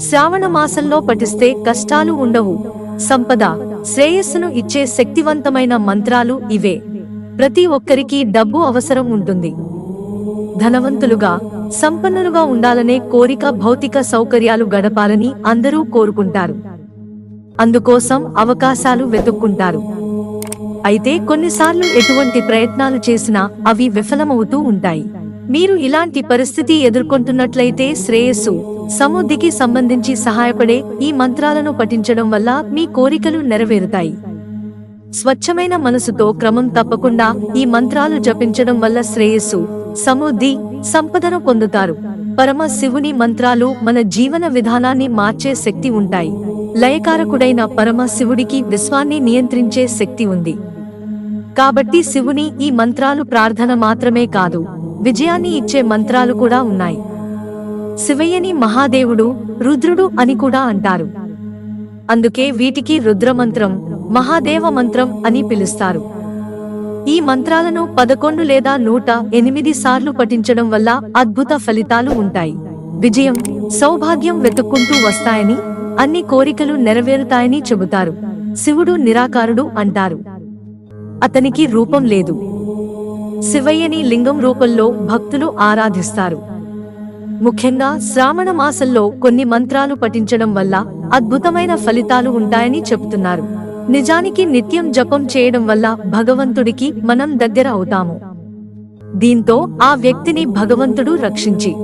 శ్రావణ మాసంలో పఠిస్తే కష్టాలు ఉండవు. సంపద శ్రేయస్సును ఇచ్చే శక్తివంతమైన మంత్రాలు ఇవే. ప్రతి ఒక్కరికి డబ్బు అవసరం ఉంటుంది. ధనవంతులుగా సంపన్నులుగా ఉండాలనే కోరిక భౌతిక సౌకర్యాలు గడపాలని అందరూ కోరుకుంటారు. అందుకోసం అవకాశాలు వెతుక్కుంటారు. అయితే కొన్నిసార్లు ఎటువంటి ప్రయత్నాలు చేసినా అవి విఫలమవుతూ ఉంటాయి. మీరు ఇలాంటి పరిస్థితి ఎదుర్కొంటున్నట్లయితే శ్రేయస్సు సమృద్ధికి సంబంధించి సహాయపడే ఈ మంత్రాలను పఠించడం వల్ల మీ కోరికలు నెరవేరుతాయి. స్వచ్ఛమైన మనసుతో క్రమం తప్పకుండా ఈ మంత్రాలు జపించడం వల్ల శ్రేయస్సు సమృద్ధి సంపదను పొందుతారు. పరమ శివుని మంత్రాలు మన జీవన విధానాన్ని మార్చే శక్తి ఉంటాయి. లయకారకుడైన పరమ శివుడికి విశ్వాన్ని నియంత్రించే శక్తి ఉంది. కాబట్టి శివుని ఈ మంత్రాలు ప్రార్థన మాత్రమే కాదు విజయాన్ని ఇచ్చే మంత్రాలు కూడా ఉన్నాయి. శివయ్యని మహాదేవుడు రుద్రుడు అని కూడా అంటారు. అందుకే వీటికి రుద్రమంత్రం మహాదేవ మంత్రం అని పిలుస్తారు. ఈ మంత్రాలను పదకొండు లేదా నూట ఎనిమిది సార్లు పఠించడం వల్ల అద్భుత ఫలితాలు ఉంటాయి. విజయం సౌభాగ్యం వెతుక్కుంటూ వస్తాయని అన్ని కోరికలు నెరవేరుతాయని చెబుతారు. శివుడు నిరాకారుడు అంటారు. అతనికి రూపం లేదు. శివయ్యని లింగం రూపంలో భక్తులు ఆరాధిస్తారు. ముఖ్యంగా శ్రావణ మాసంలో కొన్ని మంత్రాలు పఠించడం వల్ల అద్భుతమైన ఫలితాలు ఉంటాయని చెబుతున్నారు. నిజానికి నిత్యం జపం చేయడం వల్ల భగవంతుడికి మనం దగ్గర అవుతాము. దీంతో ఆ వ్యక్తిని భగవంతుడు రక్షించి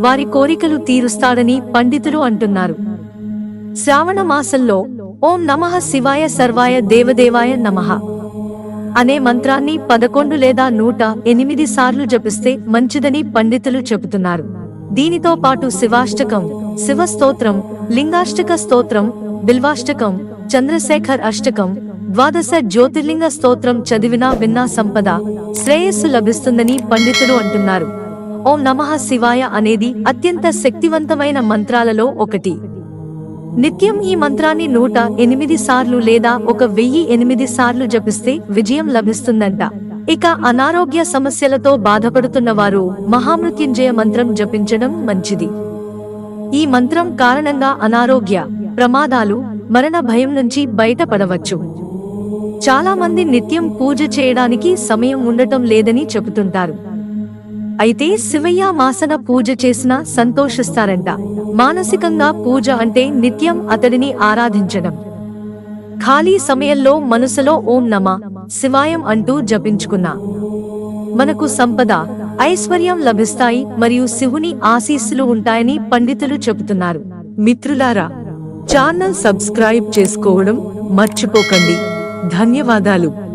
వారి కోరికలు తీరుస్తాడని పండితులు అంటున్నారు. శ్రావణ మాసంలో ఓం నమః శివాయ సర్వాయ దేవదేవాయ నమః. అనే మంత్రాన్ని పదకొండు లేదా నూట ఎనిమిది సార్లు జపిస్తే మంచిదని పండితులు చెబుతున్నారు. దీనితో పాటు శివాష్టకం శివ స్తోత్రం లింగాష్టక స్తోత్రం బిల్వాష్టకం చంద్రశేఖర్ అష్టకం ద్వాదశ జ్యోతిర్లింగ స్తోత్రం చదివినా విన్నా సంపద శ్రేయస్సు లభిస్తుందని పండితులు అంటున్నారు. ఓం నమః శివాయ అనేది అత్యంత శక్తివంతమైన మంత్రాలలో ఒకటి. నిత్యం ఈ మంత్రాన్ని నూట ఎనిమిది సార్లు లేదా ఒక వెయ్యి ఎనిమిది సార్లు జపిస్తే విజయం లభిస్తుందంట. ఇక అనారోగ్య సమస్యలతో బాధపడుతున్న వారు మహామృత్యుంజయ మంత్రం జపించడం మంచిది. ఈ మంత్రం కారణంగా అనారోగ్య ప్రమాదాలు మరణ భయం నుంచి బయటపడవచ్చు. చాలా మంది నిత్యం పూజ చేయడానికి సమయం ఉండటం లేదని చెబుతుంటారు. అయితే శివయ్య మాసన పూజ చేసినా సంతోషిస్తారంట. మానసికంగా పూజ అంటే నిత్యం అతడిని ఆరాధించడం. ఖాళీ సమయంలో మనసులో ఓం నమ శివాయం అంటూ జపించుకున్నా. మనకు సంపద ఐశ్వర్యం లభిస్తాయి మరియు శివుని ఆశీస్సులు ఉంటాయని పండితులు చెబుతున్నారు. మిత్రులారా ఛానల్ సబ్స్క్రైబ్ చేసుకోవడం మర్చిపోకండి. ధన్యవాదాలు.